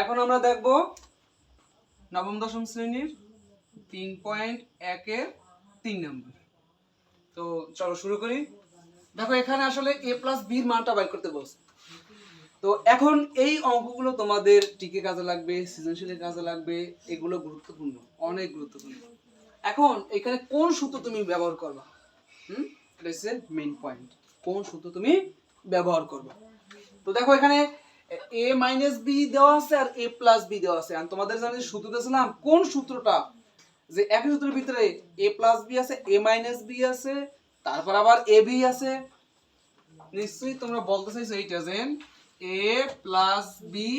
এখন আমরা দেখব নবম, দশম শ্রেণির তিন পয়েন্ট একের তিন নম্বর। তো চলো শুরু করি। দেখো, এখানে আসলে এ প্লাস বির মানটা বাইর করতে বলছে। তো এখন এই অঙ্কগুলো তোমাদের টিকে কাজে লাগবে, সৃজনশীলের কাজে লাগবে, এগুলো গুরুত্বপূর্ণ, অনেক গুরুত্বপূর্ণ। এখন এখানে কোন সূত্র তুমি ব্যবহার করবা? হুম? মেইন পয়েন্ট কোন সূত্র তুমি ব্যবহার করবে? তো দেখো, এখানে এ মাইনাস বি দেওয়া আছে আর এ প্লাস বি দেওয়া আছে। তোমাদের জানি সূত্র দিয়েছিলাম, কোন সূত্রটা? যে একই সূত্রের ভিতরে এ প্লাস বি আছে এ মাইনাস বি আছে, তারপর আবার এ বি আছে। নিশ্চয়ই তোমরা বলতে চাইছো এইটা যে A plus B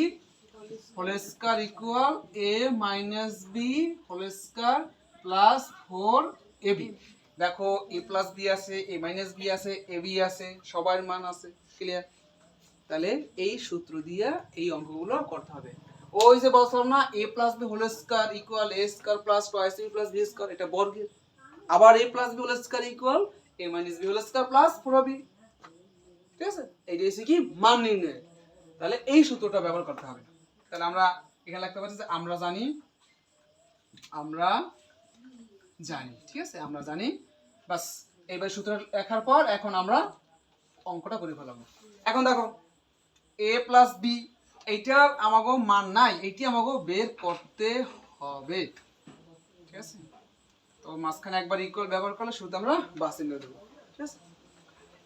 whole square equal A minus B whole square plus four A B দেখো এ প্লাস বি আছে এ মাইনাস বি আছে এ বি আছে, সবার মান আছে ক্লিয়ার তাহলে এই সূত্র দিয়ে এই অঙ্কগুলো করতে হবে। ওই যে বলছিলাম না A plus B whole square equal A square plus twice A plus B square এটা বর্গের। আবার A plus B whole square equal A minus B whole square plus four B ঠিক আছে? এইটা হচ্ছে কি মান নির্ণয়। তাহলে এই সূত্রটা ব্যবহার করতে হবে। তাহলে আমরা এখানে লিখতে পারছি যে আমরা জানি আমরা জানি, ঠিক আছে? আমরা জানি। বাস এইবার সূত্র লেখার পর এখন আমরা অঙ্কটা করে ফেলাবো। এখন দেখো এ প্লাস বি এইটা আমাকে মান নাই, এইটি আমাকে বের করতে হবে। ঠিক আছে? তো মাঝখানে একবার ইকুয়াল ব্যবহার করলে শুধু আমরা বাস চিহ্ন দেবো ঠিক আছে?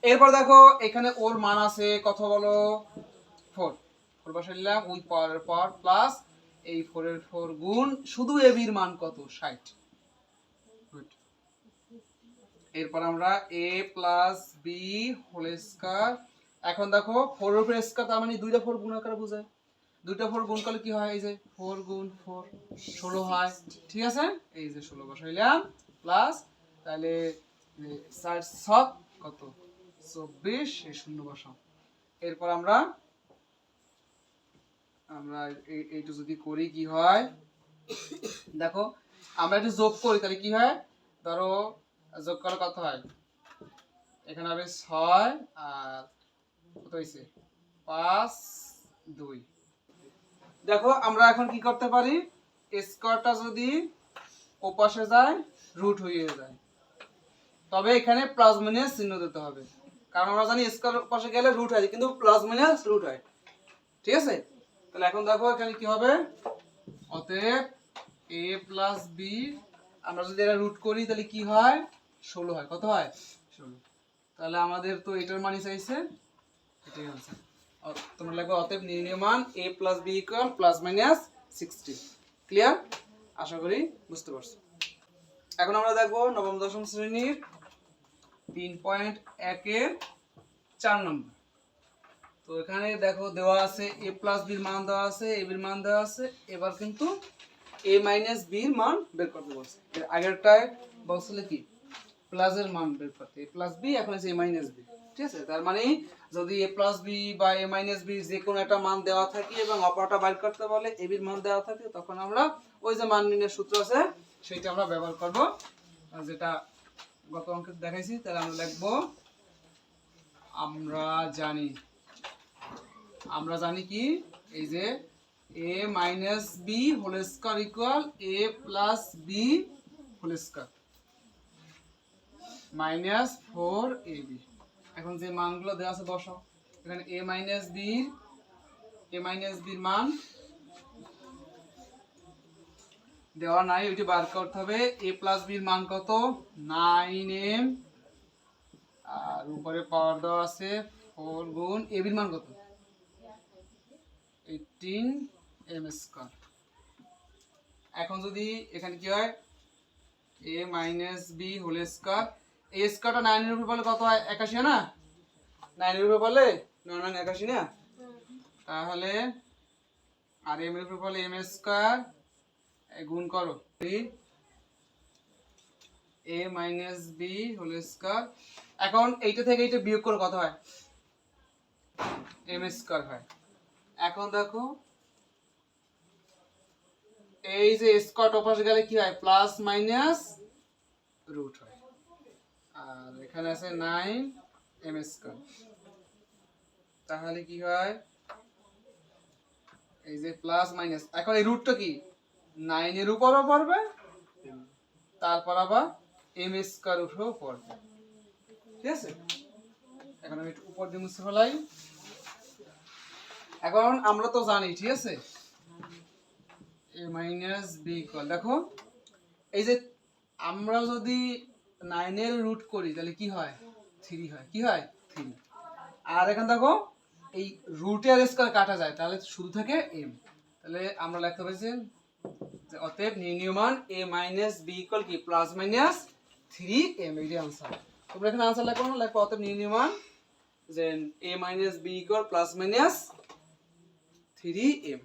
এরপর দেখো, এখানে ওর মান আছে, কত বলো? ফোর ফোর বসাইলাম ওই পাওয়ারের পাওয়ার প্লাস এই ফোরের ফোর গুণ শুধু এ বির মান কত? ষাট। এরপর আমরা এ প্লাস বি হোল এখন দেখো ফোর উপর স্কয়ার তার মানে দুইটা ফোর গুণ আকারে বোঝায়। দুইটা ফোর গুণ করলে কি হয়? এই যে ফোর গুণ ফোর ষোলো হয়। ঠিক আছে? এই যে ষোলো বসাইলাম প্লাস তাহলে চার ছক কত? চব্বিশ, এই শূন্য বসাও। এরপর আমরা আমরা এই- এইটা যদি করি কি হয়? দেখো, আমরা একটু যোগ করি, তাহলে কি হয়? ধরো যোগ করা কত হয়? এখানে হবে ছয় আর কত হয়েছে? পাঁচ, দুই। দেখো, আমরা এখন কি করতে পারি? স্কোয়ারটা যদি ওপাশে যায়, রুট হয়ে যায়। তবে এখানে প্লাস মাইনাস চিহ্ন দিতে হবে। কারণ আমরা জানি স্কোয়ার পাশে গেলে রুট হয়, কিন্তু প্লাস মাইনাস রুট হয়। ঠিক আছে? তাহলে এখন দেখো, এখানে কি হবে? অতএব এ প্লাস বি, আমরা যদি এটা রুট করি, তাহলে কি হয়? ষোলো হয়। কত হয়? ষোলো। তাহলে আমাদের তো এটার মানই চাইছে এটাই আনসার তোমরা লাগবে অতএব নির্ণয় মান A plus B equal plus minus sixty clear আশা করি বুঝতে পারছ। এখন আমরা দেখব নবম, দশম শ্রেণির তিন পয়েন্ট একের চার নম্বর তো এখানে দেখো দেওয়া আছে এ প্লাস বির মান দেওয়া আছে এ বির মান দেওয়া আছে। এবার কিন্তু এ মাইনাস বির মান বের করতে বলছে। এর আগেরটায় বলছিল কি? প্লাসের মান বের করতে। এ প্লাস বি এখন আছে এ মাইনাস বি ঠিক আছে? তার মানে যদি এ প্লাস বি বা এ মাইনাস বি যে কোনো একটা মান দেওয়া থাকে এবং অপরটা বাইর করতে বলে এ বির মান দেওয়া থাকে, তখন আমরা ওই যে মান নির্ণয়ের সূত্র আছে, সেইটা আমরা ব্যবহার করব। আর যেটা গত অঙ্কে দেখাইছি, তাহলে আমরা লিখব, আমরা জানি আমরা জানি কি? এই যে A minus B whole square equal A plus B whole square minus four A B এখন যে মানগুলো দেওয়া আছে বসাও। এখানে A minus B A minus বির মান। দেওয়া নাই, ওইটি বার করতে হবে। এ প্লাস বির মান কত? নাইন এম আর উপরে পাওয়ার দেওয়া আছে ফোর গুণ এ বির মান কত? এইটিন এম স্কোয়ার এখন যদি এখানে কি হয়? A minus B whole square A স্কোয়ারটা নাইনের বলে কত একাশি না? বলে নয় একাশি না? তাহলে আর এম এর বলে এম স্কোয়ার গুণ করো A minus B whole square এখন এইটা থেকে এইটা বিয়োগ করে কত হয়? এম স্কোয়ার হয়। এখন দেখো, এই যে স্কোয়ার অপাশে গেলে কি হয়? প্লাস মাইনাস রুট হয়। আর এখানে আছে নাইন এম স্কোয়ার। তাহলে কি হয়? এই যে প্লাস মাইনাস এখন এই রুটটা কি? নাইনের উপরও পড়বে, তারপর আবার এম স্কোয়ার উপরেও পড়বে। ঠিক আছে? এখন আমি উপর দিয়ে মুছে ফেলাই। এখন আমরা তো জানি, ঠিক আছে? এ মাইনাস বি ইকুয়াল দেখো, এই যে আমরা যদি নাইনের রুট করি, তাহলে কি হয়? থ্রি হয়। কি হয়? থ্রি আর এখন দেখো, এই রুটের স্কোয়ার কাটা যায়, তাহলে শুধু থাকে এম তাহলে আমরা লিখতে যে অতএব নির্ণীয়মান এ মাইনাস কি? Plus minus three M answer তোমরা এখানে আনসার লেখো না লেখো অতএব নির্ণীয়মান যে A minus plus minus three M